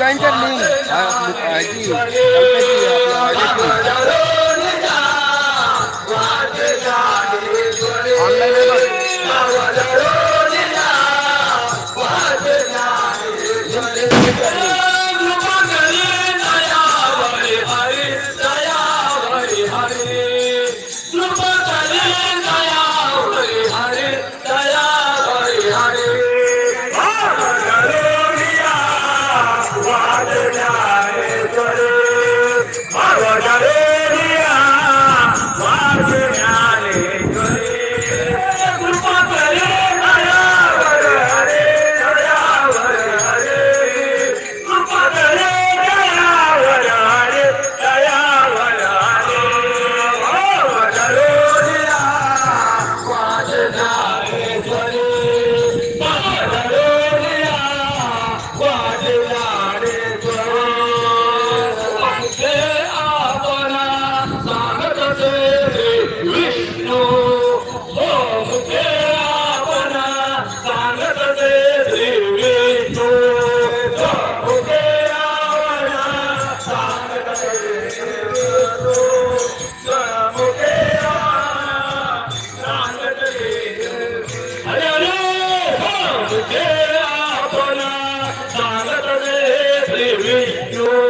জয়েন্টের লিঙ্ক জি অনলাইনে Why did I? Yeah.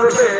মানুষের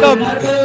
ওয়েলকাম